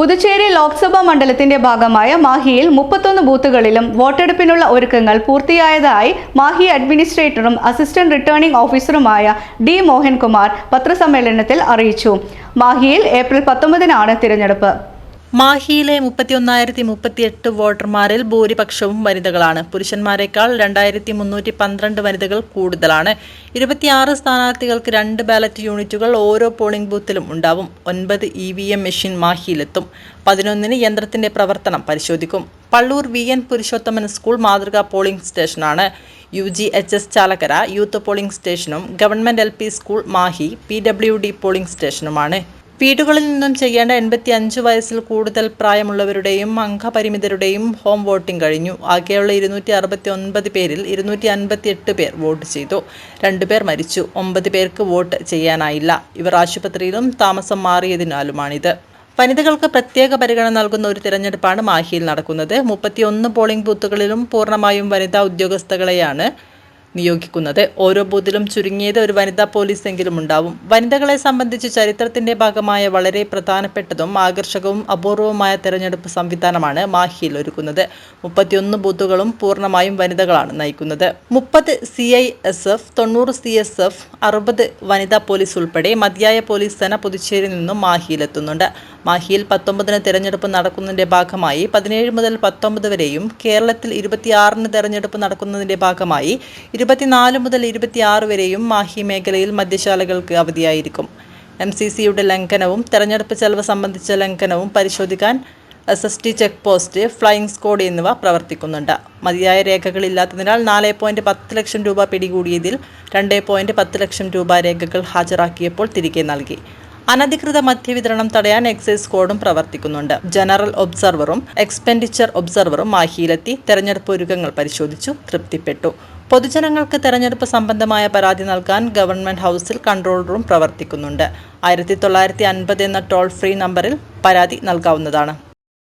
പുതുച്ചേരി ലോക്സഭാ മണ്ഡലത്തിന്റെ ഭാഗമായ മാഹിയിൽ മുപ്പത്തൊന്ന് ബൂത്തുകളിലും വോട്ടെടുപ്പിനുള്ള ഒരുക്കങ്ങൾ പൂർത്തിയായതായി മാഹി അഡ്മിനിസ്ട്രേറ്ററും അസിസ്റ്റന്റ് റിട്ടേണിംഗ് ഓഫീസറുമായ ഡി മോഹൻകുമാർ പത്രസമ്മേളനത്തിൽ അറിയിച്ചു. മാഹിയിൽ ഏപ്രിൽ പത്തൊമ്പതിനാണ് തിരഞ്ഞെടുപ്പ്. മാഹിയിലെ മുപ്പത്തിയൊന്നായിരത്തി മുപ്പത്തിയെട്ട് വോട്ടർമാരിൽ ഭൂരിപക്ഷവും വനിതകളാണ്. പുരുഷന്മാരെക്കാൾ രണ്ടായിരത്തി മുന്നൂറ്റി പന്ത്രണ്ട് വനിതകൾ കൂടുതലാണ്. ഇരുപത്തിയാറ് സ്ഥാനാർത്ഥികൾക്ക് രണ്ട് ബാലറ്റ് യൂണിറ്റുകൾ ഓരോ പോളിംഗ് ബൂത്തിലും ഉണ്ടാവും. ഒൻപത് ഇ വി എം മെഷീൻ മാഹിയിലെത്തും. പതിനൊന്നിന് യന്ത്രത്തിന്റെ പ്രവർത്തനം പരിശോധിക്കും. Palloor V N Purushothaman school മാതൃകാ പോളിംഗ് സ്റ്റേഷനാണ്. U G H S Chalakkara youth polling സ്റ്റേഷനും government L P school Mahe P W D polling സ്റ്റേഷനുമാണ്. വീടുകളിൽ നിന്നും ചെയ്യേണ്ട എൺപത്തി അഞ്ച് വയസ്സിൽ കൂടുതൽ പ്രായമുള്ളവരുടെയും അംഗപരിമിതരുടെയും ഹോം വോട്ടിംഗ് കഴിഞ്ഞു. ആകെയുള്ള ഇരുന്നൂറ്റി അറുപത്തി ഒൻപത് പേരിൽ ഇരുന്നൂറ്റി അൻപത്തി എട്ട് പേർ വോട്ട് ചെയ്തു. രണ്ടുപേർ മരിച്ചു. ഒമ്പത് പേർക്ക് വോട്ട് ചെയ്യാനായില്ല. ഇവർ ആശുപത്രിയിലും താമസം മാറിയതിനാലുമാണിത്. വനിതകൾക്ക് പ്രത്യേക പരിഗണന നൽകുന്ന ഒരു തിരഞ്ഞെടുപ്പാണ് മാഹിയിൽ നടക്കുന്നത്. മുപ്പത്തിയൊന്ന് പോളിംഗ് ബൂത്തുകളിലും പൂർണമായും വനിതാ ഉദ്യോഗസ്ഥകളെയാണ് നിയോഗിക്കുന്നത്. ഓരോ ബൂത്തിലും ചുരുങ്ങിയത് ഒരു വനിതാ പോലീസ് എങ്കിലും ഉണ്ടാവും. വനിതകളെ സംബന്ധിച്ച് ചരിത്രത്തിന്റെ ഭാഗമായ വളരെ പ്രധാനപ്പെട്ടതും ആകർഷകവും അപൂർവവുമായ തെരഞ്ഞെടുപ്പ് സംവിധാനമാണ് മാഹിയിൽ ഒരുക്കുന്നത്. മുപ്പത്തിയൊന്ന് ബൂത്തുകളും പൂർണമായും വനിതകളാണ് നയിക്കുന്നത്. മുപ്പത് സി ഐ എസ് എഫ് തൊണ്ണൂറ് സി എസ് എഫ് അറുപത് വനിതാ പോലീസ് ഉൾപ്പെടെ മതിയായ പോലീസ് സേന പുതുച്ചേരിയിൽ നിന്നും മാഹിയിലെത്തുന്നുണ്ട്. മാഹിയിൽ പത്തൊമ്പതിന് തെരഞ്ഞെടുപ്പ് നടക്കുന്നതിന്റെ ഭാഗമായി പതിനേഴ് മുതൽ പത്തൊമ്പത് വരെയും കേരളത്തിൽ ഇരുപത്തിയാറിന് തെരഞ്ഞെടുപ്പ് നടക്കുന്നതിന്റെ ഭാഗമായി ഇരുപത്തിനാല് മുതൽ ഇരുപത്തിയാറ് വരെയും മാഹി മേഖലയിൽ മദ്യശാലകൾക്ക് അവധിയായിരിക്കും. എം സി സിയുടെ ലംഘനവും തെരഞ്ഞെടുപ്പ് ചെലവ് സംബന്ധിച്ച ലംഘനവും പരിശോധിക്കാൻ S S T check post flying squad എന്നിവ പ്രവർത്തിക്കുന്നുണ്ട്. മതിയായ രേഖകളില്ലാത്തതിനാൽ നാല് പോയിന്റ് പത്ത് ലക്ഷം രൂപ പിടികൂടിയതിൽ രണ്ട് പോയിന്റ് പത്ത് ലക്ഷം രൂപ രേഖകൾ ഹാജരാക്കിയപ്പോൾ തിരികെ നൽകി. അനധികൃത മദ്യവിതരണം തടയാൻ എക്സൈസ് സ്ക്വാഡും പ്രവർത്തിക്കുന്നുണ്ട്. ജനറൽ ഒബ്സർവറും എക്സ്പെൻഡിച്ചർ ഒബ്സർവറും മാഹിയിലെത്തി തെരഞ്ഞെടുപ്പ് ഒരുക്കങ്ങൾ പരിശോധിച്ചു. തൃപ്തിപ്പെട്ടു. പൊതുജനങ്ങൾക്ക് തെരഞ്ഞെടുപ്പ് സംബന്ധമായ പരാതി നൽകാൻ ഗവൺമെന്റ് ഹൗസിൽ കൺട്രോൾ റൂം പ്രവർത്തിക്കുന്നുണ്ട്. ആയിരത്തി തൊള്ളായിരത്തി അൻപത് എന്ന ടോൾ ഫ്രീ നമ്പറിൽ പരാതി നൽകാവുന്നതാണ്.